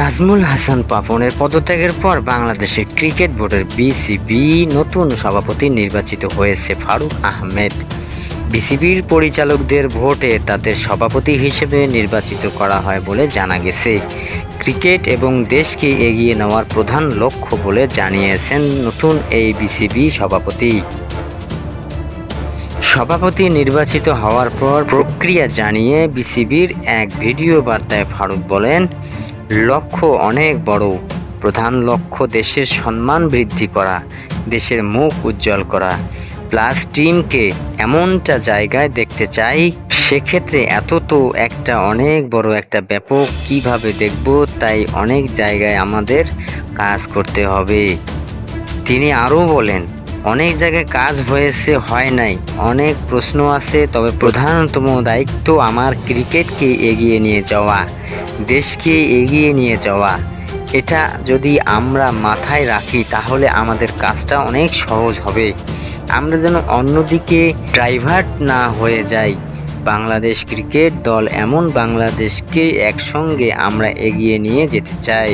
নাজমুল হাসান পাপনের পদত্যাগের পর বাংলাদেশের ক্রিকেট বোর্ডের বিসিবি নতুন সভাপতি নির্বাচিত হয়েছে ফারুক আহমেদ। বিসিবির পরিচালকদের ভোটে তাদের সভাপতি হিসেবে নির্বাচিত করা হয় বলে জানা গেছে। ক্রিকেট এবং দেশকে এগিয়ে নেওয়ার প্রধান লক্ষ্য বলে জানিয়েছেন নতুন এই বিসিবি সভাপতি। সভাপতি নির্বাচিত হওয়ার পর প্রক্রিয়া জানিয়ে বিসিবির এক ভিডিও বার্তায় ফারুক বলেন লক্ষ্য অনেক বড়। প্রধান লক্ষ্য দেশের সম্মান বৃদ্ধি করা, দেশের মুখ উজ্জ্বল করা। প্লাস টিমকে এমনটা জায়গায় দেখতে চাই, সেক্ষেত্রে এত তো একটা অনেক বড় একটা ব্যাপক কীভাবে দেখব, তাই অনেক জায়গায় আমাদের কাজ করতে হবে। তিনি আরও বলেন অনেক জায়গায় কাজ হয়েছে, হয় নাই। অনেক প্রশ্ন আছে, তবে প্রধানতম দায়িত্ব আমার ক্রিকেটকে এগিয়ে নিয়ে যাওয়া, দেশকে এগিয়ে নিয়ে যাওয়া। এটা যদি আমরা মাথায় রাখি, তাহলে আমাদের কাজটা অনেক সহজ হবে। আমরা যেন অন্যদিকে ড্রাইভার্ট না হয়ে যাই। বাংলাদেশ ক্রিকেট দল এমন বাংলাদেশকে একসঙ্গে আমরা এগিয়ে নিয়ে যেতে চাই।